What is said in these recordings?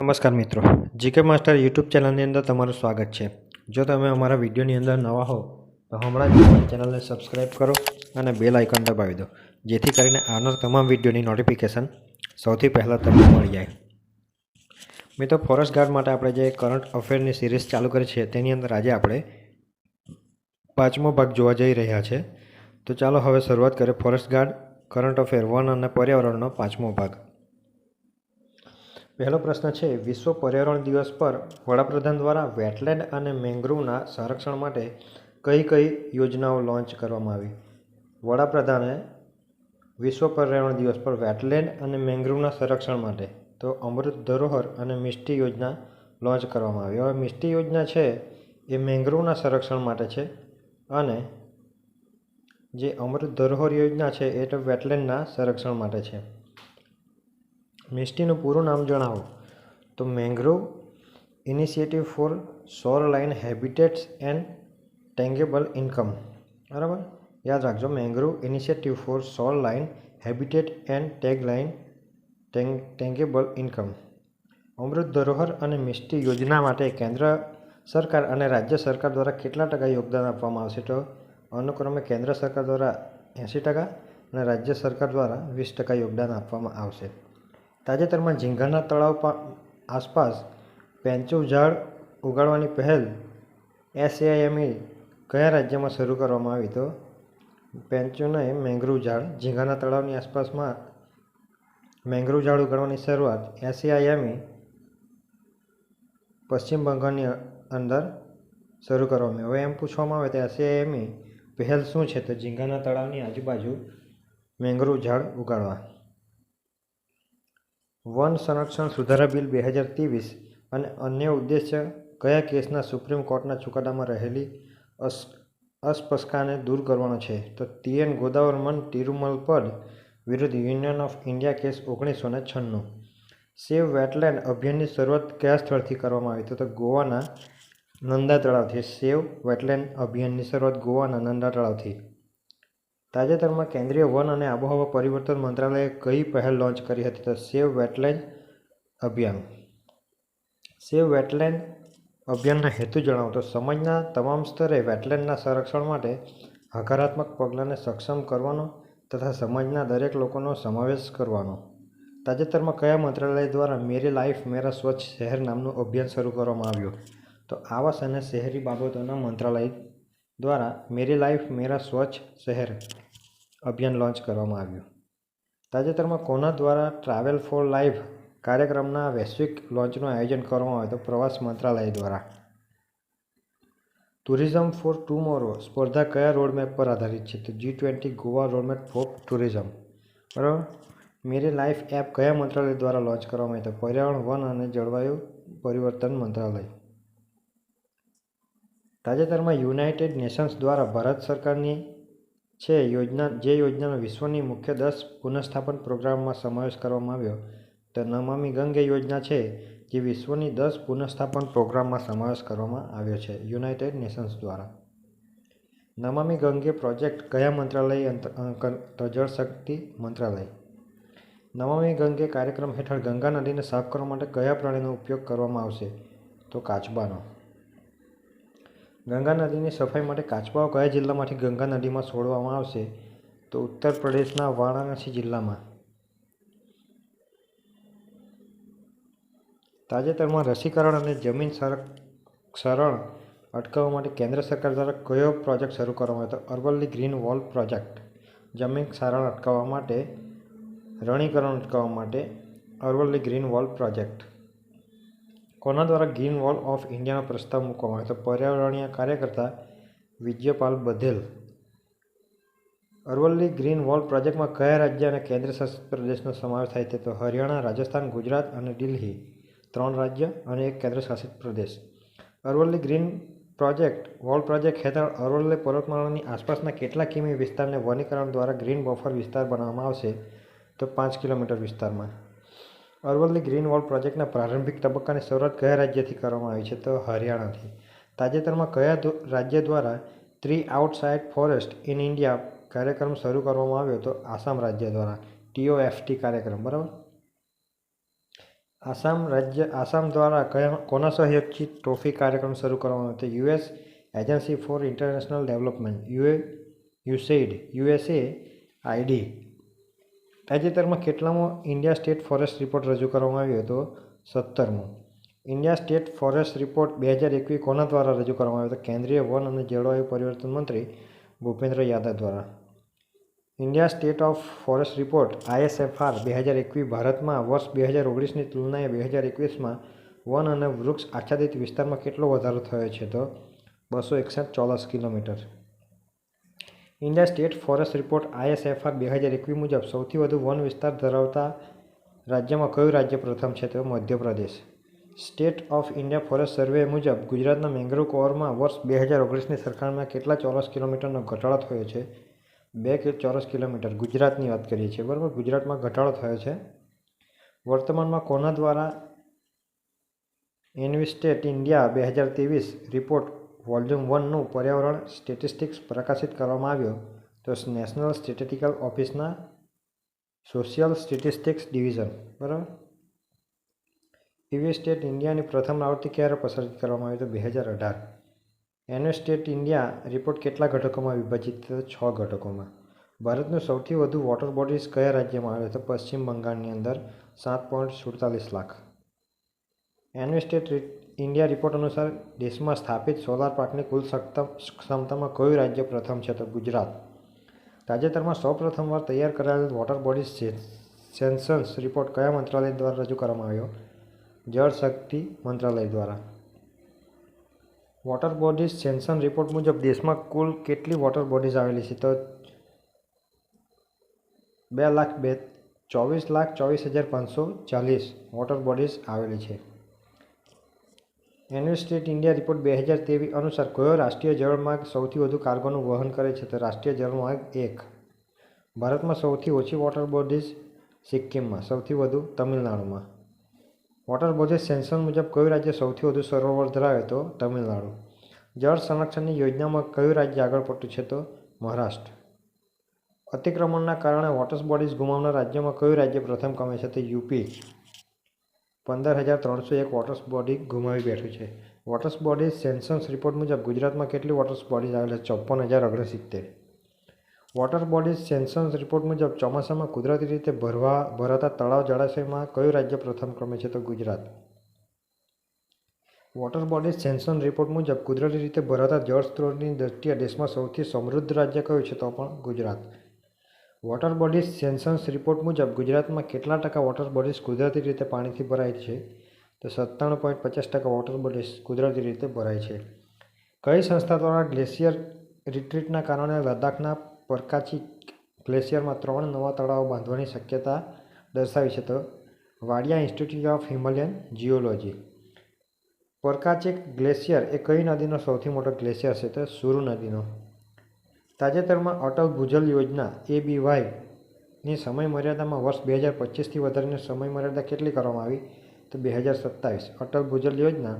નમસ્કાર મિત્રો, GK master YouTube ચેનલની અંદર તમારું સ્વાગત છે. જો તમે અમારા વિડીયોની અંદર નવા હો તો હમણાં જ ચેનલને સબસ્ક્રાઈબ કરો અને બેલ આઇકન દબાવી દો, જેથી કરીને આવનાર તમામ વિડીયોની નોટિફિકેશન સૌથી પહેલાં તમને મળી જાય. મિત્રો, ફોરેસ્ટ ગાર્ડ માટે આપણે જે કરંટ અફેરની સિરીઝ ચાલુ કરી છે, તેની અંદર આજે આપણે પાંચમો ભાગ જોવા જઈ રહ્યા છે. તો ચાલો હવે શરૂઆત કરીએ ફોરેસ્ટ ગાર્ડ, કરંટ અફેર વન અને પર્યાવરણનો પાંચમો ભાગ. પહેલો પ્રશ્ન છે, વિશ્વ પર્યાવરણ દિવસ પર વડાપ્રધાન દ્વારા વેટલેન્ડ અને મેંગ્રુવના સંરક્ષણ માટે કઈ કઈ યોજનાઓ લોન્ચ કરવામાં આવી? વડાપ્રધાને વિશ્વ પર્યાવરણ દિવસ પર વેટલેન્ડ અને મેંગ્રુવના સંરક્ષણ માટે તો અમૃત ધરોહર અને મિષ્ટી યોજના લોન્ચ કરવામાં આવી. હવે મિષ્ટી યોજના છે, એ મેંગ્રુવના સંરક્ષણ માટે છે અને જે અમૃત ધરોહર યોજના છે, એ તો વેટલેન્ડના સંરક્ષણ માટે છે. મિસ્ટીનું પૂરું નામ જણાવો. તો mangrove, initiative for shoreline habitats and tangible income. બરાબર? યાદ રાખજો, mangrove, initiative for shoreline habitat and tag line tang tangible income. Amrit Dharohar અને મિષ્ટી યોજના માટે કેન્દ્ર સરકાર અને રાજ્ય સરકાર દ્વારા કેટલા ટકા યોગદાન આપવામાં આવશે? તો અનુક્રમે કેન્દ્ર સરકાર દ્વારા એંસી ટકા અને રાજ્ય સરકાર દ્વારા વીસ ટકા યોગદાન આપવામાં આવશે. તાજેતરમાં ઝીંગાના તળાવ આસપાસ પેન્ચુ ઝાડ ઉગાડવાની પહેલ એસએઆઈએમઈ કયા રાજ્યમાં શરૂ કરવામાં આવી તો? પેંચુને મેંગ્રુવ ઝાડ, ઝીંગાના તળાવની આસપાસમાં મેંગ્રુવ ઝાડ ઉગાડવાની શરૂઆત એસએઆઈએમએ પશ્ચિમ બંગાળની અંદર શરૂ કરવામાં હવે એમ પૂછવામાં આવે તો એસએઆઈએમએ પહેલ શું છે? તો ઝીંગાના તળાવની આજુબાજુ મેંગ્રુવ ઝાડ ઉગાડવા. વન સંરક્ષણ સુધારા બિલ બે હજાર ત્રેવીસ અને અન્ય ઉદ્દેશ્ય કયા કેસના સુપ્રીમ કોર્ટના ચુકાદામાં રહેલી અસ, અસ્પષ્ટતાને દૂર કરવાનો છે? તો ટીએન ગોદાવરમન તિરુમલ પદ વિરુદ્ધ યુનિયન ઓફ ઇન્ડિયા કેસ ઓગણીસો ને છન્નું. સેવ વેટલેન્ડ અભિયાનની શરૂઆત કયા સ્થળથી કરવામાં આવી? તો ગોવાના નંદા તળાવથી. સેવ વેટલેન્ડ અભિયાનની શરૂઆત ગોવાના નંદા તળાવથી. તાજેતરમાં કેન્દ્રીય વન અને આબોહવા પરિવર્તન મંત્રાલયે કઈ પહેલ લોન્ચ કરી હતી તો સેવ વેટલેન્ડ અભિયાન. સેવ વેટલેન્ડ અભિયાનના હેતુ જણાવો તો સમાજના તમામ સ્તરે વેટલેન્ડના સંરક્ષણ માટે હકારાત્મક પગલાંને સક્ષમ કરવાનો તથા સમાજના દરેક લોકોનો સમાવેશ કરવાનો. તાજેતરમાં કયા મંત્રાલય દ્વારા મેરી લાઈફ, મેરા સ્વચ્છ શહેર નામનું અભિયાન શરૂ કરવામાં આવ્યું? તો આવાસ અને શહેરી બાબતોના મંત્રાલય દ્વારા મેરી લાઈફ, મેરા સ્વચ્છ શહેર અભિયાન લોન્ચ કરવામાં આવ્યું. તાજેતરમાં કોના દ્વારા ટ્રાવેલ ફોર લાઈફ કાર્યક્રમના વૈશ્વિક લોન્ચનું આયોજન કરવામાં આવ્યું તો પ્રવાસ મંત્રાલય દ્વારા. ટુરિઝમ ફોર ટુમોરો સ્પર્ધા કયા રોડમેપ પર આધારિત છે? તો G twenty Goa roadmap for tourism. બરાબર? મેરી લાઈફ એપ કયા મંત્રાલય દ્વારા લોન્ચ કરવામાં આવી? તો પર્યાવરણ, વન અને જળવાયુ પરિવર્તન મંત્રાલય. તાજેતરમાં યુનાઇટેડ નેશન્સ દ્વારા ભારત સરકારની છે યોજના, જે યોજનાનો વિશ્વની મુખ્ય દસ પુનઃસ્થાપન પ્રોગ્રામમાં સમાવેશ કરવામાં આવ્યો. તો નમામી ગંગે યોજના છે, જે વિશ્વની દસ પુનઃસ્થાપન પ્રોગ્રામમાં સમાવેશ કરવામાં આવ્યો છે, યુનાઇટેડ નેશન્સ દ્વારા. નમામી ગંગે પ્રોજેક્ટ કયા મંત્રાલય તો જળશક્તિ મંત્રાલય. નમામી ગંગે કાર્યક્રમ હેઠળ ગંગા નદીને સાફ કરવા માટે કયા પ્રાણીનો ઉપયોગ કરવામાં આવશે? તો કાચબાનો. ગંગા નદીની સફાઈ માટે કાચબાઓ કયા જિલ્લામાંથી ગંગા નદીમાં છોડવામાં આવશે? તો ઉત્તર પ્રદેશના વારાણસી જિલ્લામાં. તાજેતરમાં રસીકરણ અને જમીન સરળ અટકાવવા માટે કેન્દ્ર સરકાર દ્વારા કયો પ્રોજેક્ટ શરૂ કરવામાં આવ્યો તો અરવલ્લી ગ્રીન વોલ પ્રોજેક્ટ. જમીન ક્ષારણ અટકાવવા માટે, રણીકરણ અટકાવવા માટે અરવલ્લી ગ્રીન વોલ પ્રોજેક્ટ. કોના દ્વારા ગ્રીન વોલ ઓફ ઇન્ડિયાનો પ્રસ્તાવ મૂકવામાં આવ્યો? તો પર્યાવરણીય કાર્યકર્તા વિજયપાલ બધેલ અરવલ્લી ગ્રીન વોલ પ્રોજેક્ટમાં કયા રાજ્ય અને કેન્દ્ર શાસિત પ્રદેશનો સમાવેશ થાય છે? તો હરિયાણા, રાજસ્થાન, ગુજરાત અને દિલ્હી. ત્રણ રાજ્ય અને એક કેન્દ્ર શાસિત પ્રદેશ. Aravalli green project, wall project હેઠળ અરવલ્લી પર્વતમાળાની આસપાસના કેટલા કિમી વિસ્તારને વનીકરણ દ્વારા ગ્રીન બફર વિસ્તાર બનાવવામાં આવશે? તો પાંચ કિલોમીટર વિસ્તારમાં. અરવલ્લી ગ્રીન વોલ પ્રોજેક્ટના પ્રારંભિક તબક્કાની શરૂઆત કયા રાજ્યથી કરવામાં આવી છે? તો હરિયાણાથી. તાજેતરમાં કયા રાજ્ય દ્વારા tree outside forest in India કાર્યક્રમ શરૂ કરવામાં આવ્યો? તો આસામ રાજ્ય દ્વારા. ટીઓએફટી કાર્યક્રમ, બરાબર? આસામ રાજ્ય, આસામ દ્વારા કયા, કોના સહયોગથી ટ્રોફી કાર્યક્રમ શરૂ કરવામાં આવ્યો? તો US agency for international development U A USAID USA ID તાજેતરમાં કેટલામો ઇન્ડિયા સ્ટેટ ફોરેસ્ટ રિપોર્ટ રજૂ કરવામાં આવ્યો હતો. સત્તરમો. ઇન્ડિયા સ્ટેટ ફોરેસ્ટ રિપોર્ટ બે હજાર એકવીસ કોના દ્વારા રજૂ કરવામાં આવ્યો હતો? કેન્દ્રીય વન અને જળવાયુ પરિવર્તન મંત્રી ભૂપેન્દ્ર યાદવ દ્વારા. India state of forest report, ISFR, બે હજાર એકવીસ ભારતમાં વર્ષ બે હજાર ઓગણીસની તુલનાએ બે હજાર એકવીસમાં વન અને વૃક્ષ આચ્છાદિત વિસ્તારમાં કેટલો વધારો થયો છે તો? બસો એકસઠ ચોરસ kilometre. India state forest report ISFR બે હજાર એકવીસ મુજબ સૌથી વધુ વન વિસ્તાર ધરાવતા રાજ્યમાં કયું રાજ્ય પ્રથમ છે તો Madhya Pradesh. State of India forest survey મુજબ ગુજરાતના મેંગ્રોવ કવરમાં વર્ષ બે હજાર ઓગણીસની સરખામણીમાં કેટલા ચોરસ કિલોમીટરનો ઘટાડો થયો છે? બે કે ચોરસ કિલોમીટર, ગુજરાતની વાત કરીએ છીએ, બરાબર? ગુજરાતમાં ઘટાડો થયો છે. વર્તમાનમાં કોના દ્વારા ઇન્વેસ્ટેટ ઇન્ડિયા બે હજાર ત્રેવીસ રિપોર્ટ વોલ્યુમ વનનું પર્યાવરણ સ્ટેટિસ્ટિક્સ પ્રકાશિત કરવામાં આવ્યો. તો નેશનલ સ્ટેટિસ્ટિકલ ઓફિસના સોશિયલ સ્ટેટિસ્ટિક્સ ડિવિઝન બરાબર? ઇન્વેસ્ટેટ ઇન્ડિયાની પ્રથમ આવૃત્તિ ક્યારે પ્રસારિત કરવામાં આવી તો બે હજાર અઢાર. એન્વેસ્ટેટ ઇન્ડિયા રિપોર્ટ કેટલા ઘટકોમાં વિભાજિત થયો? છ ઘટકોમાં. ભારતનું સૌથી વધુ વોટર બોડીઝ કયા રાજ્યમાં આવે તો પશ્ચિમ બંગાળની અંદર સાત પોઈન્ટ સુડતાલીસ લાખ. એન્વેસ્ટેટ ઇન્ડિયા રિપોર્ટ અનુસાર દેશમાં સ્થાપિત સોલાર પાર્કની કુલ ક્ષમતામાં કયું રાજ્ય પ્રથમ છે તો ગુજરાત. તાજેતરમાં સૌ પ્રથમવાર તૈયાર કરાયેલ વોટર બોડીઝ સેન્સન્સ રિપોર્ટ કયા મંત્રાલય દ્વારા રજૂ કરવામાં આવ્યો? જળ શક્તિ મંત્રાલય દ્વારા. વોટર બોડીઝ સેન્સન રિપોર્ટ મુજબ દેશમાં કુલ કેટલી વોટર બોડીઝ આવેલી છે તો બે લાખ બે, ચોવીસ લાખ ચોવીસ હજાર પાંચસો ચાલીસ વોટર બોડીઝ આવેલી છે. ઇન્વેસ્ટેટ ઇન્ડિયા રિપોર્ટ બે હજાર ત્રેવીસ અનુસાર કયો રાષ્ટ્રીય જળમાર્ગ સૌથી વધુ કાર્ગોનું વહન કરે છે તો રાષ્ટ્રીય જળમાર્ગ એક. ભારતમાં સૌથી ઓછી વોટર બોડીઝ સિક્કિમમાં, સૌથી વધુ તમિલનાડુમાં. વોટર બોડીઝ સેન્સન મુજબ કયું રાજ્ય સૌથી વધુ સરોવર ધરાવે તો તમિલનાડુ. જળ સંરક્ષણની યોજનામાં કયું રાજ્ય આગળ પડતું છે તો મહારાષ્ટ્ર. અતિક્રમણના કારણે વોટર બોડીઝ ગુમાવનાર રાજ્યમાં કયું રાજ્ય પ્રથમ કમે છે તો યુપી. પંદર હજાર ત્રણસો એક વોટર્સ બોડી ગુમાવી બેઠું છે. વોટર્સ બોડીઝ સેન્સન્સ રિપોર્ટ મુજબ ગુજરાતમાં કેટલી વોટર્સ બોડીઝ આવેલા છે? ચોપન હજાર ઓગણસિત્તેર. વોટર બોડીઝ સેન્સન્સ રિપોર્ટ મુજબ ચોમાસામાં કુદરતી રીતે ભરવા ભરાતા તળાવ જળાશયમાં કયું રાજ્ય પ્રથમ ક્રમે છે તો Gujarat. Water bodies census report મુજબ કુદરતી રીતે ભરાતા જળ સ્ત્રોતની દ્રષ્ટિએ દેશમાં સૌથી સમૃદ્ધ રાજ્ય કયું છે તો પણ Gujarat. Water bodies census report મુજબ ગુજરાતમાં કેટલા ટકા વોટર બોડીઝ કુદરતી રીતે પાણીથી ભરાય છે? તો સત્તાણું પોઈન્ટ પચાસ ટકા વોટર બોડીઝ કુદરતી રીતે ભરાય છે. કઈ સંસ્થા દ્વારા ગ્લેશિયર રિટ્રીટના કારણે લદ્દાખના પરકાચી ગ્લેશિયરમાં ત્રણ નવા તળાવો બાંધવાની શક્યતા દર્શાવી છે? તો Wadia institute of Himalayan geology. Parkachik glacier એ કઈ નદીનો સૌથી મોટો ગ્લેશિયર છે? તો સુરુ નદીનો. તાજેતરમાં અટલ ભૂજલ યોજના એ બી વાયની સમય મર્યાદામાં વર્ષ બે હજાર પચીસથી વધારીને સમય મર્યાદા કેટલી કરવામાં આવી? તો બે હજાર સત્તાવીસ. અટલ ભૂજલ યોજના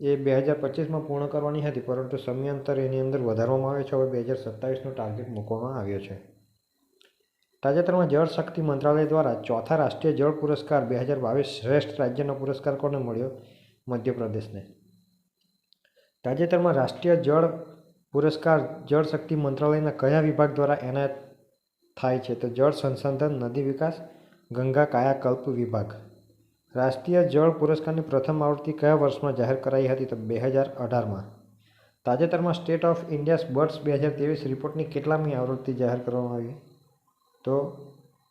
એ બે હજાર પચીસમાં પૂર્ણ કરવાની હતી, પરંતુ સમયાંતર એની અંદર વધારવામાં આવ્યો છે. હવે બે હજાર સત્તાવીસનો ટાર્ગેટ મૂકવામાં આવ્યો છે. તાજેતરમાં જળ શક્તિ મંત્રાલય દ્વારા ચોથા રાષ્ટ્રીય જળ પુરસ્કાર બે હજાર બાવીસ શ્રેષ્ઠ રાજ્યનો પુરસ્કાર કોને મળ્યો? મધ્યપ્રદેશને. તાજેતરમાં રાષ્ટ્રીય જળ પુરસ્કાર જળ શક્તિ મંત્રાલયના કયા વિભાગ દ્વારા એનાયત થાય છે? તો જળ સંસાધન, નદી વિકાસ, ગંગા કાયાકલ્પ વિભાગ. રાષ્ટ્રીય જળ પુરસ્કારની પ્રથમ આવૃત્તિ કયા વર્ષમાં જાહેર કરાઈ હતી? તો બે હજાર અઢારમાં. તાજેતરમાં સ્ટેટ ઓફ ઇન્ડિયાસ બર્ડ્સ બે હજાર ત્રેવીસ રિપોર્ટની કેટલામી આવૃત્તિ જાહેર કરવામાં આવી? તો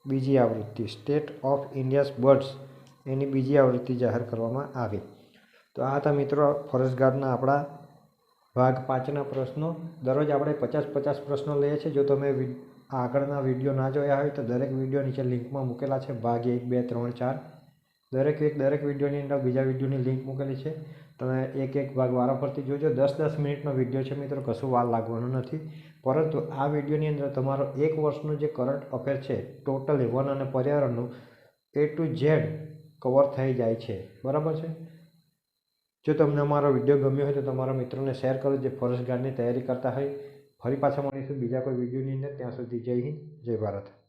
બીજી આવૃત્તિ, સ્ટેટ ઓફ ઇન્ડિયાસ બર્ડ્સ, એની બીજી આવૃત્તિ જાહેર કરવામાં આવી. તો આ હતા મિત્રો ફોરેસ્ટ ગાર્ડના આપણા ભાગ પાંચના પ્રશ્નો. દરરોજ આપણે પચાસ પચાસ પ્રશ્નો લઈએ છીએ. જો તમે આગળના વીડિયો ના જોયા હોય તો દરેક વીડિયો નીચે લિંકમાં મૂકેલા છે. ભાગ એક, બે, ત્રણ, ચાર. દરેક એક, દરેક વિડીયોની અંદર બીજા વિડીયોની લિંક મૂકેલી છે. તમે એક એક ભાગ વારાફરતી જોજો. દસ દસ મિનિટનો વીડિયો છે મિત્રો. કશું વાર લાગવાનું નથી. પરંતુ આ વિડીયોની અંદર તમારો એક વર્ષનું જે કરંટ અફેર છે, ટોટલી વન અને પર્યાવરણનું એ ટુ ઝેડ કવર થઈ જાય છે. બરાબર છે? જો તમને અમારો વીડિયો ગમ્યો હોય તો તમારા મિત્રોને શેર કરો, જે ફોરેસ્ટ ગાર્ડની તૈયારી કરતા હોય. ફરી પાછા મળીશું બીજા કોઈ વિડીયોની અંદર. ત્યાં સુધી જય હિન્દ, જય ભારત.